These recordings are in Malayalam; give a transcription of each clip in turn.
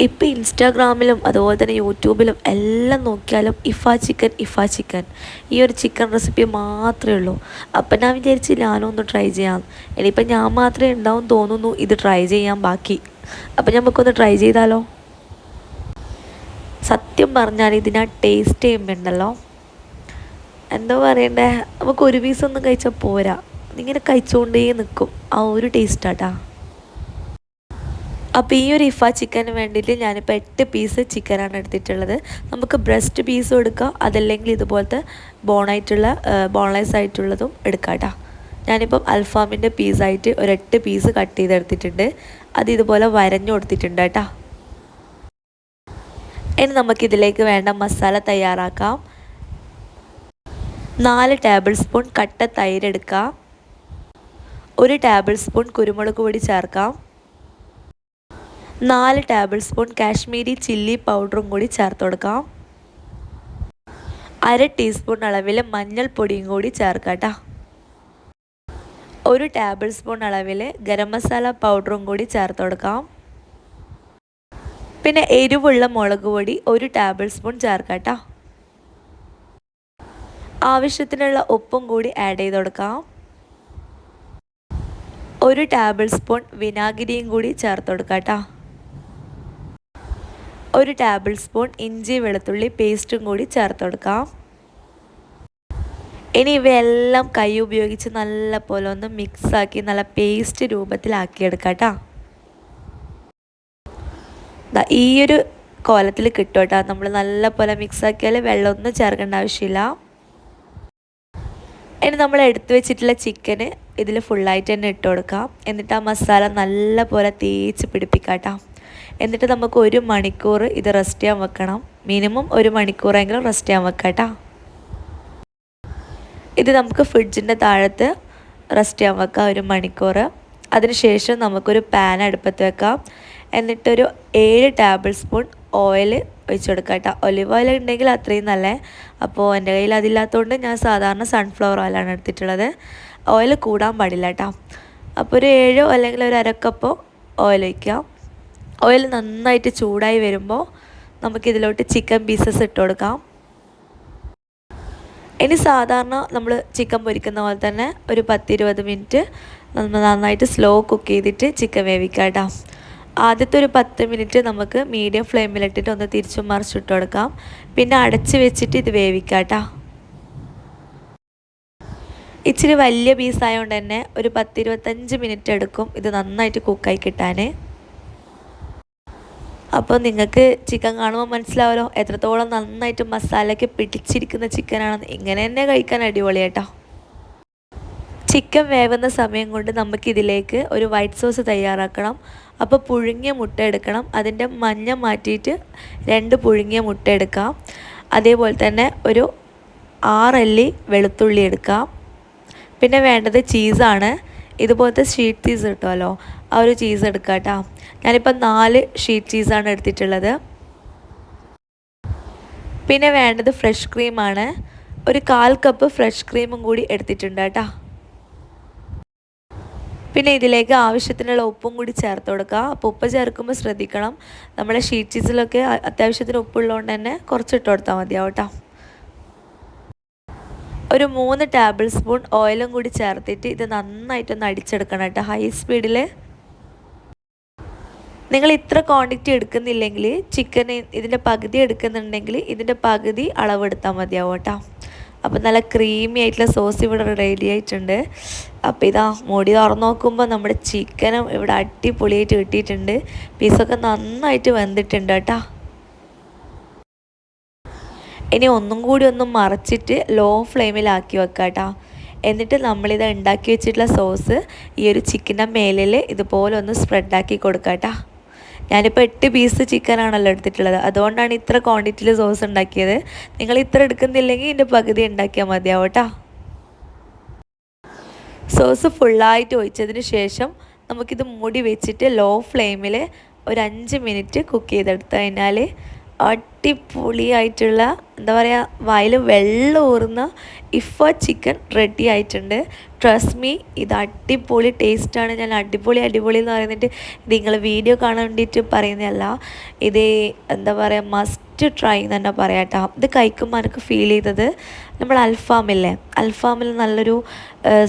ഇപ്പം ഇൻസ്റ്റാഗ്രാമിലും അതുപോലെ തന്നെ യൂട്യൂബിലും എല്ലാം നോക്കിയാലും ഇഫ ചിക്കൻ ഇഫ ചിക്കൻ. ഈ ഒരു ചിക്കൻ റെസിപ്പി മാത്രമേ ഉള്ളൂ. അപ്പം ഞാൻ വിചാരിച്ച് ഞാനും ഒന്ന് ട്രൈ ചെയ്യാം. ഇനിയിപ്പം ഞാൻ മാത്രമേ ഉണ്ടാവും തോന്നുന്നു ഇത് ട്രൈ ചെയ്യാൻ ബാക്കി. അപ്പം നമുക്കൊന്ന് ട്രൈ ചെയ്താലോ? സത്യം പറഞ്ഞാൽ ഇതിനാ ടേസ്റ്റ് ചെയ്യുമ്പോണ്ടല്ലോ. എന്താ പറയണ്ടേ? നമുക്ക് ഒരു പീസൊന്നും കഴിച്ചാൽ പോരാ. ഇങ്ങനെ കഴിച്ചുകൊണ്ടേ നിൽക്കും ആ ഒരു ടേസ്റ്റാട്ടാ അപ്പോൾ ഈ ഒരു ഇഫ ചിക്കന് വേണ്ടിയിട്ട് ഞാനിപ്പോൾ എട്ട് പീസ് ചിക്കനാണ് എടുത്തിട്ടുള്ളത്. നമുക്ക് ബ്രസ്റ്റ് പീസ് എടുക്കാം. അതല്ലെങ്കിൽ ഇതുപോലത്തെ ബോണായിട്ടുള്ള ബോൺലെസ് ആയിട്ടുള്ളതും എടുക്കാം കേട്ടോ ഞാനിപ്പം അൽഫാമിന്റെ പീസായിട്ട് ഒരു എട്ട് പീസ് കട്ട് ചെയ്തെടുത്തിട്ടുണ്ട്. അത് ഇതുപോലെ വരഞ്ഞു കൊടുത്തിട്ടുണ്ട് കേട്ടോ ഇനി നമുക്കിതിലേക്ക് വേണ്ട മസാല തയ്യാറാക്കാം. നാല് ടേബിൾ സ്പൂൺ കട്ട തൈരെടുക്കാം ഒരു ടേബിൾ സ്പൂൺ കുരുമുളക് പൊടി ചേർക്കാം. നാല് ടേബിൾ സ്പൂൺ കാശ്മീരി ചില്ലി പൗഡറും കൂടി ചേർത്ത് കൊടുക്കാം. അര ടീസ്പൂൺ അളവിൽ മഞ്ഞൾപ്പൊടിയും കൂടി ചേർക്കട്ടോ. ഒരു ടേബിൾ സ്പൂൺ അളവിൽ ഗരം മസാല പൗഡറും കൂടി ചേർത്ത് കൊടുക്കാം. പിന്നെ എരിവുള്ള മുളക് പൊടി ഒരു ടേബിൾ സ്പൂൺ ചേർക്കട്ടോ. ആവശ്യത്തിനുള്ള ഉപ്പും കൂടി ആഡ് ചെയ്ത് കൊടുക്കാം. ഒരു ടേബിൾ സ്പൂൺ വിനാഗിരിയും കൂടി ചേർത്ത് കൊടുക്കാം കേട്ടോ ഒരു ടേബിൾ സ്പൂൺ ഇഞ്ചി വെളുത്തുള്ളി പേസ്റ്റും കൂടി ചേർത്ത് കൊടുക്കാം. ഇനി ഇവയെല്ലാം കൈ ഉപയോഗിച്ച് നല്ല പോലെ ഒന്ന് മിക്സാക്കി നല്ല പേസ്റ്റ് രൂപത്തിലാക്കിയെടുക്കാം കേട്ടോ ഈ ഒരു കോലത്തിൽ കിട്ടും കേട്ടോ നമ്മൾ നല്ല പോലെ മിക്സാക്കിയാൽ വെള്ളമൊന്നും ചേർക്കേണ്ട ആവശ്യമില്ല. ഇനി നമ്മൾ എടുത്തു വെച്ചിട്ടുള്ള ചിക്കന് ഇതിൽ ഫുള്ളായിട്ട് തന്നെ ഇട്ട് കൊടുക്കാം. എന്നിട്ട് ആ മസാല നല്ല പോലെ തേച്ച് പിടിപ്പിക്കാം കേട്ടോ എന്നിട്ട് നമുക്ക് ഒരു മണിക്കൂർ ഇത് റെസ്റ്റ് ചെയ്യാൻ വെക്കണം. മിനിമം ഒരു മണിക്കൂറെങ്കിലും റെസ്റ്റ് ചെയ്യാൻ വെക്കാം ഇത് നമുക്ക് ഫ്രിഡ്ജിന്റെ താഴത്ത് റെസ്റ്റ് ചെയ്യാൻ വെക്കാം ഒരു മണിക്കൂർ. അതിനുശേഷം നമുക്കൊരു പാൻ അടുപ്പത്ത് വെക്കാം. എന്നിട്ടൊരു ഏഴ് ടേബിൾ സ്പൂൺ ഓയിൽ ഒഴിച്ചു കൊടുക്കാം കേട്ടോ. ഒലിവ് ഓയിൽ ഉണ്ടെങ്കിൽ അത്രയും നല്ല. അപ്പോൾ എന്റെ കയ്യിൽ അതില്ലാത്തതുകൊണ്ട് ഞാൻ സാധാരണ സൺഫ്ലവർ ഓയിലാണ് എടുത്തിട്ടുള്ളത്. ഓയിൽ കൂടാൻ പാടില്ല കേട്ടോ. അപ്പോൾ ഒരു ഏഴോ അല്ലെങ്കിൽ ഒരു അരക്കപ്പോ ഓയിൽ ഒഴിക്കാം. ഓയിൽ നന്നായിട്ട് ചൂടായി വരുമ്പോൾ നമുക്കിതിലോട്ട് ചിക്കൻ പീസസ് ഇട്ട് കൊടുക്കാം. ഇനി സാധാരണ നമ്മൾ ചിക്കൻ പൊരിക്കുന്ന പോലെ തന്നെ ഒരു പത്തിരുപത് മിനിറ്റ് നമ്മൾ നന്നായിട്ട് സ്ലോ കുക്ക് ചെയ്തിട്ട് ചിക്കൻ വേവിക്കാം കേട്ടോ ആദ്യത്തെ ഒരു പത്ത് മിനിറ്റ് നമുക്ക് മീഡിയം ഫ്ലെയിമിലിട്ടിട്ട് ഒന്ന് തിരിച്ചു മറിച്ചിട്ട് കൊടുക്കാം. പിന്നെ അടച്ച് വെച്ചിട്ട് ഇത് വേവിക്കാം കേട്ടോ ഇച്ചിരി വലിയ പീസായതുകൊണ്ട് തന്നെ ഒരു പത്തിരുപത്തഞ്ച് മിനിറ്റ് എടുക്കും ഇത് നന്നായിട്ട് കുക്കായി കിട്ടാൻ അപ്പോൾ നിങ്ങൾക്ക് ചിക്കൻ കാണുമ്പോൾ മനസ്സിലാവല്ലോ എത്രത്തോളം നന്നായിട്ട് മസാലയൊക്കെ പിടിച്ചിരിക്കുന്ന ചിക്കനാണെന്ന്. ഇങ്ങനെ തന്നെ കഴിക്കാൻ അടിപൊളിയാട്ടോ. ചിക്കൻ വേവുന്ന സമയം കൊണ്ട് നമുക്കിതിലേക്ക് ഒരു വൈറ്റ് സോസ് തയ്യാറാക്കണം. അപ്പോൾ പുഴുങ്ങിയ മുട്ട എടുക്കണം. അതിന്റെ മഞ്ഞ മാറ്റിയിട്ട് രണ്ട് പുഴുങ്ങിയ മുട്ട എടുക്കാം. അതേപോലെ തന്നെ ഒരു ആറല്ലി വെളുത്തുള്ളി എടുക്കാം. പിന്നെ വേണ്ടത് ചീസാണ് ഇതുപോലത്തെ ഷീറ്റ് ചീസ് കിട്ടുമല്ലോ ആ ഒരു ചീസ് എടുക്കാം കേട്ടോ ഞാനിപ്പോൾ നാല് ഷീറ്റ് ചീസാണ് എടുത്തിട്ടുള്ളത്. പിന്നെ വേണ്ടത് ഫ്രഷ് ക്രീമാണ് ഒരു കാൽ കപ്പ് ഫ്രഷ് ക്രീമും കൂടി എടുത്തിട്ടുണ്ട് കേട്ടോ പിന്നെ ഇതിലേക്ക് ആവശ്യത്തിനുള്ള ഉപ്പും കൂടി ചേർത്ത് കൊടുക്കുക അപ്പോൾ ഉപ്പ് ചേർക്കുമ്പോൾ ശ്രദ്ധിക്കണം. നമ്മളെ ഷീറ്റ് ചീസിലൊക്കെ അത്യാവശ്യത്തിന് ഉപ്പുള്ളതുകൊണ്ട് തന്നെ കുറച്ചിട്ട് കൊടുത്താൽ മതിയാവും കേട്ടോ ഒരു മൂന്ന് ടേബിൾ സ്പൂൺ ഓയിലും കൂടി ചേർത്തിട്ട് ഇത് നന്നായിട്ടൊന്ന് അടിച്ചെടുക്കണം കേട്ടോ ഹൈ സ്പീഡിൽ നിങ്ങൾ ഇത്ര ക്വാണ്ടിറ്റി എടുക്കുന്നില്ലെങ്കിൽ ചിക്കൻ ഇതിന്റെ പകുതി എടുക്കുന്നുണ്ടെങ്കിൽ ഇതിന്റെ പകുതി അളവെടുത്താൽ മതിയാവും കേട്ടോ. അപ്പോൾ നല്ല ക്രീമി ആയിട്ടുള്ള സോസ് ഇവിടെ റെഡി ആയിട്ടുണ്ട്. അപ്പോൾ ഇതാ മുടി തുറന്നു നോക്കുമ്പോൾ നമ്മുടെ ചിക്കനും ഇവിടെ അടിപൊളിയായിട്ട് കിട്ടിയിട്ടുണ്ട്. പീസൊക്കെ നന്നായിട്ട് വെന്തിട്ടുണ്ട് കേട്ടോ. ഇനി ഒന്നും കൂടി ഒന്നും മറച്ചിട്ട് ലോ ഫ്ലെയിമിലാക്കി വെക്കാം കേട്ടോ. എന്നിട്ട് നമ്മളിത് ഉണ്ടാക്കി വെച്ചിട്ടുള്ള സോസ് ഈ ഒരു ചിക്കന്റെ മേലിൽ ഇതുപോലെ ഒന്ന് സ്പ്രെഡാക്കി കൊടുക്കാം കേട്ടോ. ഞാനിപ്പോൾ എട്ട് പീസ് ചിക്കനാണല്ലോ എടുത്തിട്ടുള്ളത്. അതുകൊണ്ടാണ് ഇത്ര ക്വാണ്ടിറ്റിയിൽ സോസ് ഉണ്ടാക്കിയത്. നിങ്ങൾ ഇത്ര എടുക്കുന്നില്ലെങ്കിൽ ഇതിന്റെ പകുതി ഉണ്ടാക്കിയാൽ മതിയാവും കേട്ടോ സോസ് ഫുള്ളായിട്ട് ഒഴിച്ചതിന് ശേഷം നമുക്കിത് മൂടി വെച്ചിട്ട് ലോ ഫ്ലെയിമിൽ ഒരു അഞ്ച് മിനിറ്റ് കുക്ക് ചെയ്തെടുത്തു കഴിഞ്ഞാൽ അടിപൊളിയായിട്ടുള്ള എന്താ പറയുക വായിൽ വെള്ളം ഊറുന്ന ഇഫ ചിക്കൻ റെഡി ആയിട്ടുണ്ട്. ട്രസ്റ്റ് മീ ഇത് അടിപൊളി ടേസ്റ്റാണ് ഞാൻ അടിപൊളി അടിപൊളി എന്ന് പറയുന്നിട്ട് നിങ്ങൾ വീഡിയോ കാണാൻ വേണ്ടിയിട്ട് പറയുന്നതല്ല. ഇത് എന്താ പറയുക മസ്റ്റ് ട്രൈ എന്ന് തന്നെ പറയാം കേട്ടോ. ഇത് കഴിക്കുമ്പോൾ എനിക്ക് ഫീൽ ചെയ്തത്? നമ്മൾ അൽഫാമില്ലേ അൽഫാമിൽ നല്ലൊരു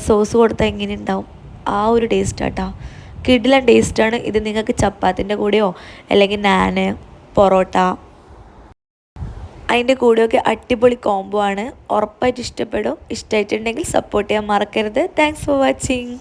സോസ് കൊടുത്താൽ എങ്ങനെ ഉണ്ടാവും ആ ഒരു ടേസ്റ്റ് കേട്ടോ. കിഡിലൻ ടേസ്റ്റാണ് ഇത് നിങ്ങൾക്ക് ചപ്പാത്തിന്റെ കൂടെയോ അല്ലെങ്കിൽ നാന് പൊറോട്ട അതിന്റെ കൂടെയൊക്കെ അടിപൊളി കോംബോ ആണ്. ഉറപ്പായിട്ട് ഇഷ്ടപ്പെടും. ഇഷ്ടമായിട്ടുണ്ടെങ്കിൽ സപ്പോർട്ട് ചെയ്യാൻ മറക്കരുത്. Thanks for watching